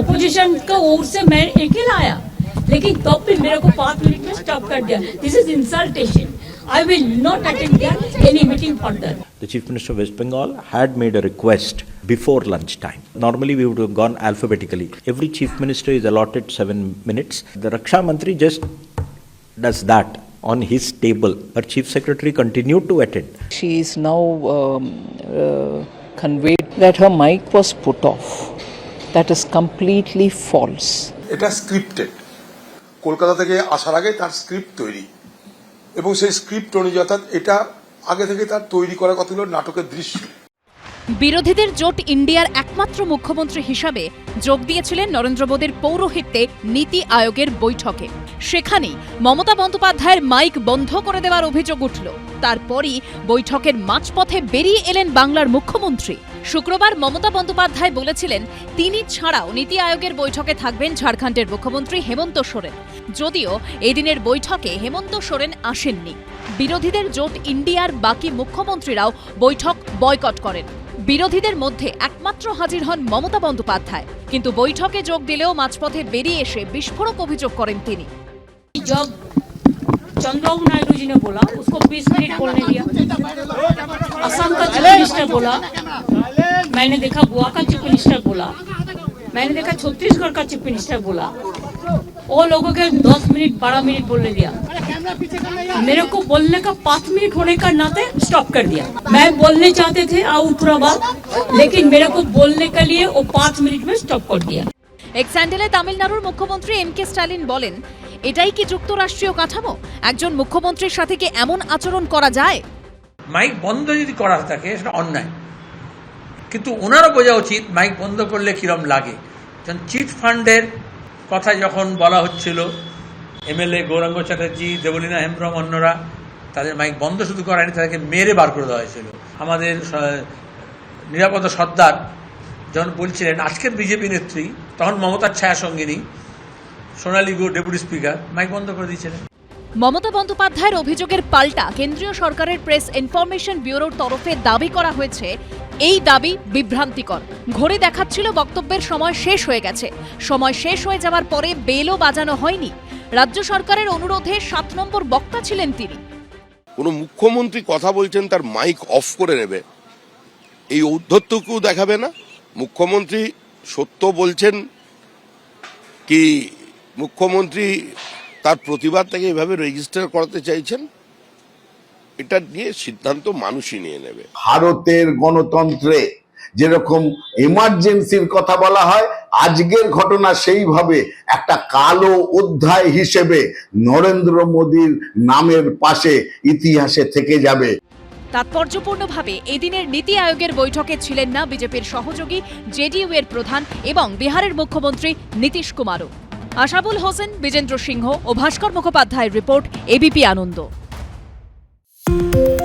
Opposition का ओर से मैं अकेला आया लेकिन तब भी मेरे को पाँच मिनट में स्टॉप कर दिया this is insultation I will not attend any meeting further The Chief Minister of West Bengal had made a request before lunchtime. Normally, we would have gone alphabetically. Every Chief Minister is allotted seven minutes. The Raksha Mantri just does that on his table. Her Chief Secretary continued to attend. She is now um, uh, conveyed that her mic was put off. That is completely false. এটা scripted Kolkata থেকে আসার আগে তার script তৈরি। এবং সেই script অনুযায়ী অর্থাৎ এটা আগে থেকে তার তৈরি করার কথা হলো নাটকের দৃশ্য। বিরোধীদের জোট ইন্ডিয়ার একমাত্র মুখ্যমন্ত্রী হিসাবে যোগ দিয়েছিলেন নরেন্দ্র মোদীর পৌরোহিত্যে নীতি আয়োগের বৈঠকে। সেখানেই মমতা বন্দ্যোপাধ্যায়ের মাইক বন্ধ করে দেওয়ার অভিযোগ উঠল। তারপরই বৈঠকের মাঝপথে বেরিয়ে এলেন বাংলার মুখ্যমন্ত্রী। শুক্রবার মমতা বন্দ্যোপাধ্যায় বলেছিলেন তিনি ছাড়াও নীতি আয়োগের বৈঠকে থাকবেন ঝাড়খণ্ডের মুখ্যমন্ত্রী হেমন্ত সোরেন যদিও এদিনের বৈঠকে হেমন্ত সোরেন আসেননি বিরোধীদের জোট ইন্ডিয়ার বাকি মুখ্যমন্ত্রীরাও বৈঠক বয়কট করেন বিরোধীদের মধ্যে একমাত্র হাজির হন মমতা বন্দ্যোপাধ্যায় কিন্তু বৈঠকে যোগ দিলেও মাঝপথে বেরিয়ে এসে বিস্ফোরক অভিযোগ করেন তিনি जब चंद्रबाबू नायडू जी ने बोला उसको 20 मिनट बोलने दिया असम का चीफ मिनिस्टर बोला मैंने देखा गोवा का चीफ मिनिस्टर बोला मैंने देखा छत्तीसगढ़ का चीफ मिनिस्टर बोला वो लोगों के 10 मिनट 12 मिनट बोलने दिया मेरे को बोलने का पाँच मिनट होने का नाते स्टॉप कर दिया मैं बोलने चाहते थे आउट पूरा बात लेकिन मेरे को बोलने के लिए वो पाँच मिनट में स्टॉप कर दिया এক স্যান্ডেলে তামিলনাড়ুর মুখ্যমন্ত্রী এম কে স্টালিন বলেন এটাই কি যুক্তরাষ্ট্রীয় কাঠামো একজন মুখ্যমন্ত্রীর সাথে কি এমন আচরণ করা যায় মাইক বন্ধ যদি করা থাকে সেটা অন্যায় কিন্তু ওনারও বোঝা উচিত মাইক বন্ধ করলে কিরম লাগে। যখন চিট ফান্ডের কথা যখন বলা হচ্ছিল, এমএলএ গৌরাঙ্গ চ্যাটার্জি, দেবলীনা হেমব্রম অন্যরা তাদের মাইক বন্ধ শুধু করায়নি, তাদেরকে মেরে বার করে দেওয়া হয়েছিল। আমাদের নিরাপত্তা সর্দার যখন বলছিলেন আজকের বিজেপি নেত্রী, তখন মমতার ছায়া সঙ্গিনী, সোনালী গো ডেপুটি স্পিকার, মাইক বন্ধ করে দিয়েছিলেন। মমতা বন্দ্যোপাধ্যায়ের অভিযোগের পাল্টা কেন্দ্রীয় সরকারের প্রেস ইনফরমেশন ব্যুরোর তরফে দাবি করা হয়েছে এই দাবি বিভ্রান্তিকর। ঘড়ি দেখাচ্ছিল বক্তব্যের সময় শেষ হয়ে গেছে। সময় শেষ হয়ে যাওয়ার পরে বেলও বাজানো হয়নি। রাজ্য সরকারের অনুরোধে সাত নম্বর বক্তা ছিলেন তিনি। কোনো মুখ্যমন্ত্রী কথা বলছেন তার মাইক অফ করে নেবে। এই ঔদ্ধত্যকেও দেখাবে না। মুখ্যমন্ত্রী সত্য বলছেন কি মুখ্যমন্ত্রী তার প্রতিবাদটাকে এভাবে রেজিস্টার করাতে চাইছেন? এটা নিয়ে সিদ্ধান্ত মানুষই নিয়ে নেবে। ভারতের গণতন্ত্রে যেরকম এমার্জেন্সির কথা বলা হয় আজকের ঘটনা সেইভাবে একটা কালো অধ্যায় হিসেবে নরেন্দ্র মোদীর নামের পাশে ইতিহাসে থেকে যাবে। তাৎপর্যপূর্ণভাবে এদিনের নীতি আয়োগের বৈঠকে ছিলেন না বিজেপির সহযোগী জেডিইউ এর প্রধান এবং বিহারের মুখ্যমন্ত্রী নীতিশ কুমারও। আশাবুল হোসেন বিজেন্দ্র সিংহ ও ভাস্কর মুখোপাধ্যায়ের report ABP Ananda. Thank you.